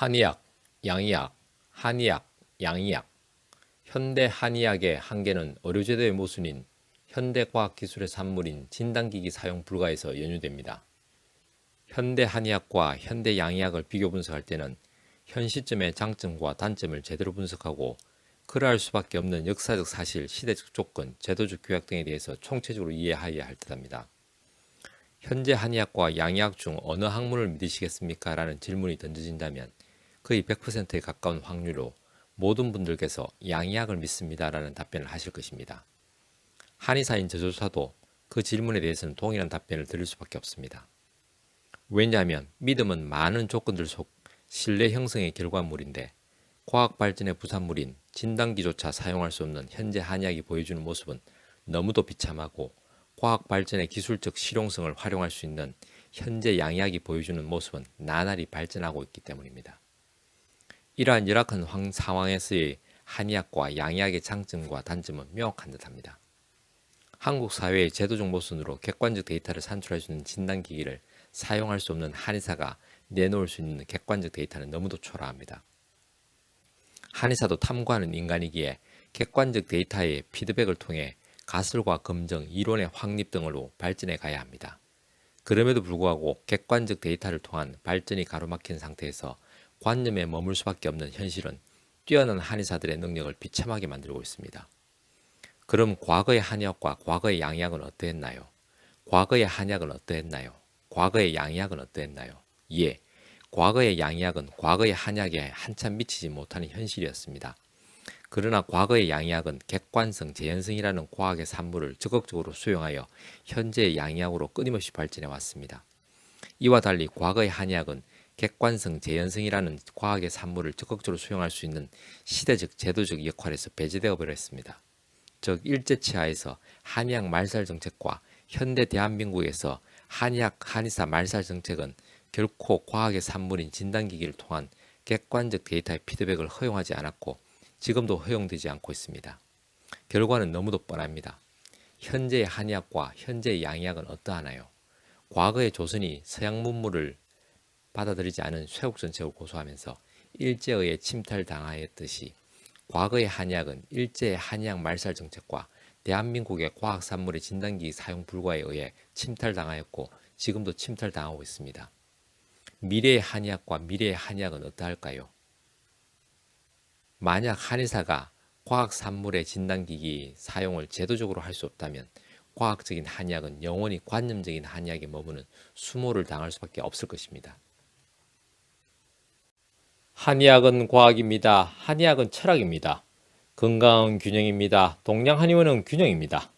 한의학, 양의학, 한의학, 양의학. 현대 한의학의 한계는 의료제도의 모순인 현대 과학기술의 산물인 진단기기 사용 불가에서 연유됩니다. 현대 한의학과 현대 양의학을 비교 분석할 때는 현 시점의 장점과 단점을 제대로 분석하고 그러할 수밖에 없는 역사적 사실, 시대적 조건, 제도적 규약 등에 대해서 총체적으로 이해하여야 할 듯합니다. 현재 한의학과 양의학 중 어느 학문을 믿으시겠습니까? 라는 질문이 던져진다면 거의 100%에 가까운 확률로 모든 분들께서 양의학을 믿습니다. 라는 답변을 하실 것입니다. 한의사인 저조차도 그 질문에 대해서는 동일한 답변을 드릴 수밖에 없습니다. 왜냐하면 믿음은 많은 조건들 속 신뢰 형성의 결과물인데 과학 발전의 부산물인 진단기조차 사용할 수 없는 현재 한의학이 보여주는 모습은 너무도 비참하고 과학 발전의 기술적 실용성을 활용할 수 있는 현재 양의학이 보여주는 모습은 나날이 발전하고 있기 때문입니다. 이러한 열악한 황- 상황에서의 한의학과 양의학의 장점과 단점은 명확한 듯합니다. 한국 사회의 제도적 모순으로 객관적 데이터를 있는 진단기기를 사용할 수 없는 한의사가 내놓을 수 있는 객관적 데이터는 너무도 초라합니다. 한의사도 탐구하는 인간이기에 객관적 데이터의 피드백을 통해 가설과 검증, 이론의 확립 등으로 발전해 가야 합니다. 그럼에도 불구하고 객관적 데이터를 통한 발전이 가로막힌 상태에서 관념에 머물 수밖에 없는 현실은 뛰어난 한의사들의 능력을 비참하게 만들고 있습니다. 그럼 과거의 한의학과 과거의 양의학은 어떠했나요? 과거의 한의학은 어떠했나요? 과거의 양의학은 어떠했나요? 예, 과거의 양의학은 과거의 한의학에 한참 미치지 못하는 현실이었습니다. 그러나 과거의 양의학은 객관성, 재현성이라는 과학의 산물을 적극적으로 수용하여 현재의 양의학으로 끊임없이 발전해 왔습니다. 이와 달리 과거의 한의학은 객관성, 재현성이라는 과학의 산물을 적극적으로 수용할 수 있는 시대적, 제도적 역할에서 배제되어 버렸습니다. 즉 일제치하에서 한의학 말살 정책과 현대 대한민국에서 한의학 한의사 말살 정책은 결코 과학의 산물인 진단기기를 통한 객관적 데이터의 피드백을 허용하지 않았고 지금도 허용되지 않고 있습니다. 결과는 너무도 뻔합니다. 현재의 한의학과 현재의 양의학은 어떠하나요? 과거의 조선이 서양 문물을 받아들이지 않은 쇄국 정책을 고수하면서 일제의에 침탈당하였듯이 과거의 한의학은 일제의 한의학 말살 정책과 대한민국의 과학 산물의 진단기 사용 불가에 의해 침탈당하였고 지금도 침탈당하고 있습니다. 미래의 한의학과 미래의 한의학은 어떠할까요? 만약 한의사가 과학 산물의 진단기기 사용을 제도적으로 할 수 없다면 과학적인 한의학은 영원히 관념적인 한의학에 머무는 수모를 당할 수밖에 없을 것입니다. 한의학은 과학입니다. 한의학은 철학입니다. 건강은 균형입니다. 동양 한의원은 균형입니다.